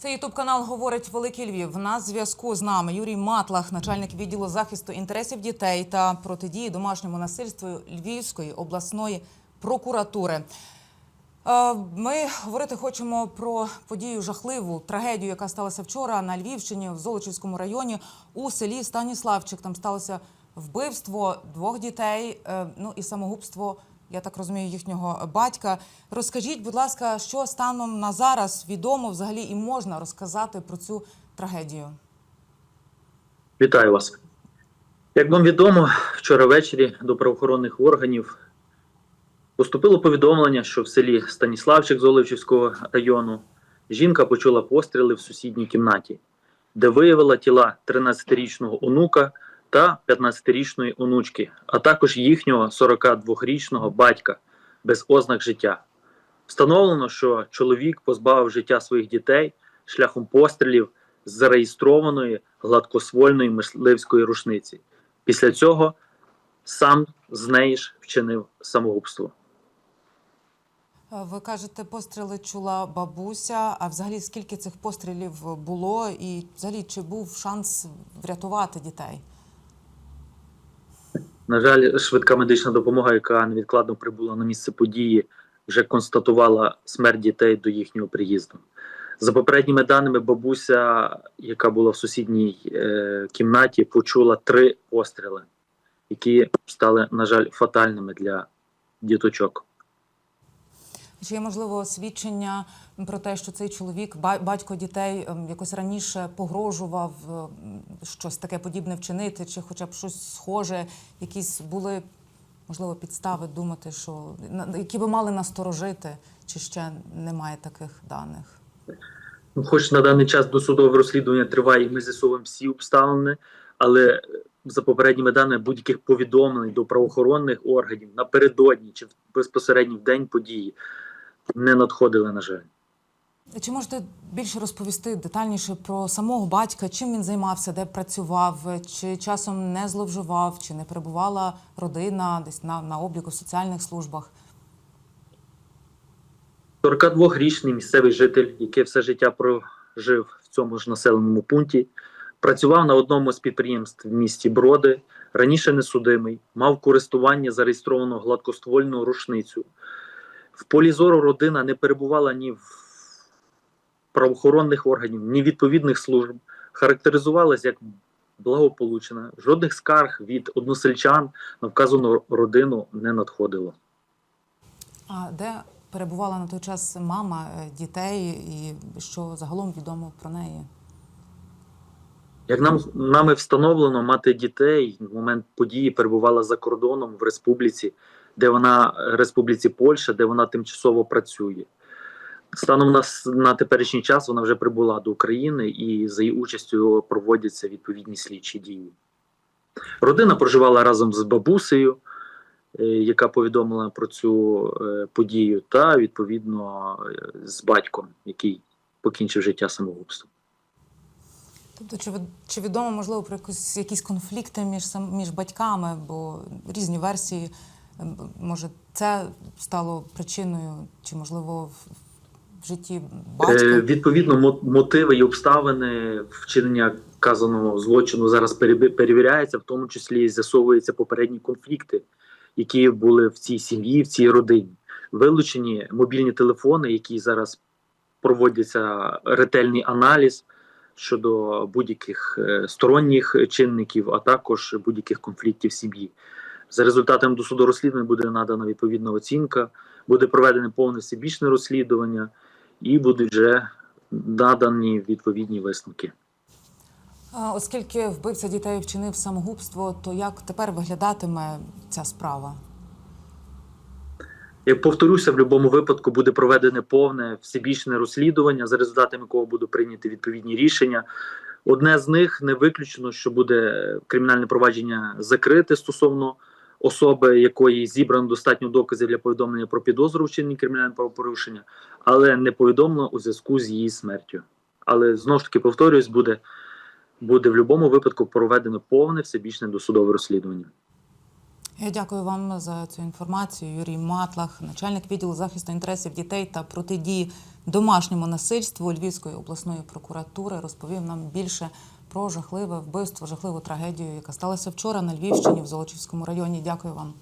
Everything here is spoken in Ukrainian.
Це ютуб канал говорить Великий Львів. На зв'язку з нами Юрій Матлах, начальник відділу захисту інтересів дітей та протидії домашньому насильству Львівської обласної прокуратури. Е, Ми говорити хочемо про подію жахливу трагедію, яка сталася вчора на Львівщині в Золочівському районі у селі Станіславчик. Там сталося вбивство двох дітей, е, ну і самогубство. Я так розумію, їхнього батька. Розкажіть, будь ласка, що станом на зараз відомо взагалі і можна розказати про цю трагедію? Вітаю вас. Як вам відомо, вчора ввечері до правоохоронних органів поступило повідомлення, що в селі Станіславчик Золочівського району жінка почула постріли в сусідній кімнаті, де виявила тіла 13-річного онука та 15-річної онучки, а також їхнього 42-річного батька без ознак життя. Встановлено, що чоловік позбавив життя своїх дітей шляхом пострілів з зареєстрованої гладкоствольної мисливської рушниці. Після цього сам з неї ж вчинив самогубство. Ви кажете, постріли чула бабуся. А взагалі скільки цих пострілів було, і взагалі чи був шанс врятувати дітей? На жаль, швидка медична допомога, яка невідкладно прибула на місце події, вже констатувала смерть дітей до їхнього приїзду. За попередніми даними, бабуся, яка була в сусідній е, кімнаті, почула три постріли, які стали, на жаль, фатальними для діточок. Чи є можливо свідчення про те, що цей чоловік, ба- батько дітей, ем, якось раніше погрожував ем, щось таке подібне вчинити, чи хоча б щось схоже, якісь були можливо підстави думати, що які би мали насторожити, чи ще немає таких даних? Ну, Хоч на даний час досудове розслідування триває, і ми з'ясовуємо всі обставини, але за попередніми даними будь-яких повідомлень до правоохоронних органів напередодні чи безпосередньо в день події не надходили, на жаль. Чи можете більше розповісти детальніше про самого батька, чим він займався, де працював, чи часом не зловживав, чи не перебувала родина десь на, на обліку в соціальних службах? 42-річний місцевий житель, який все життя прожив в цьому ж населеному пункті, працював на одному з підприємств в місті Броди, раніше несудимий, мав користування зареєстровану гладкоствольну рушницю. В полі зору родина не перебувала ні в правоохоронних органів, ні відповідних служб, характеризувалась як благополучна. Жодних скарг від односельчан на вказану родину не надходило. А де перебувала на той час мама е, дітей, і що загалом відомо про неї? Як нам нами встановлено, мати дітей в момент події перебувала за кордоном в республіці, де вона республіці Польща, де вона тимчасово працює. Станом на, на теперішній час вона вже прибула до України і за її участю проводяться відповідні слідчі дії. Родина проживала разом з бабусею, е, яка повідомила про цю е, подію, та відповідно е, з батьком, який покінчив життя самогубством. Тобто, чи, чи відомо можливо про якусь, якісь конфлікти між між батьками, бо різні версії, ем, може, це стало причиною, чи можливо в, житті батька? Е, Відповідно, мотиви і обставини вчинення вказаного злочину зараз перевіряються, в тому числі з'ясовуються попередні конфлікти, які були в цій сім'ї, в цій родині. Вилучені мобільні телефони, які зараз проводяться ретельний аналіз щодо будь-яких е, сторонніх чинників, а також будь-яких конфліктів сім'ї. За результатами досудового розслідування буде надана відповідна оцінка, буде проведене повне всебічне розслідування і будуть вже надані відповідні висновки. Оскільки вбивця дітей вчинив самогубство, то як тепер виглядатиме ця справа? Як повторюся, в будь-якому випадку буде проведене повне всебічне розслідування, за результатами якого будуть прийняті відповідні рішення. Одне з них не виключено, що буде кримінальне провадження закрите стосовно особи, якої зібрано достатньо доказів для повідомлення про підозру в вчиненні кримінального правопорушення, але не повідомлено у зв'язку з її смертю. Але знову ж таки повторюсь, буде, буде в будь-якому випадку проведено повне всебічне досудове розслідування. Я дякую вам за цю інформацію. Юрій Матлах, начальник відділу захисту інтересів дітей та протидії домашньому насильству Львівської обласної прокуратури, розповів нам більше про жахливе вбивство, жахливу трагедію, яка сталася вчора на Львівщині в Золочівському районі. Дякую вам.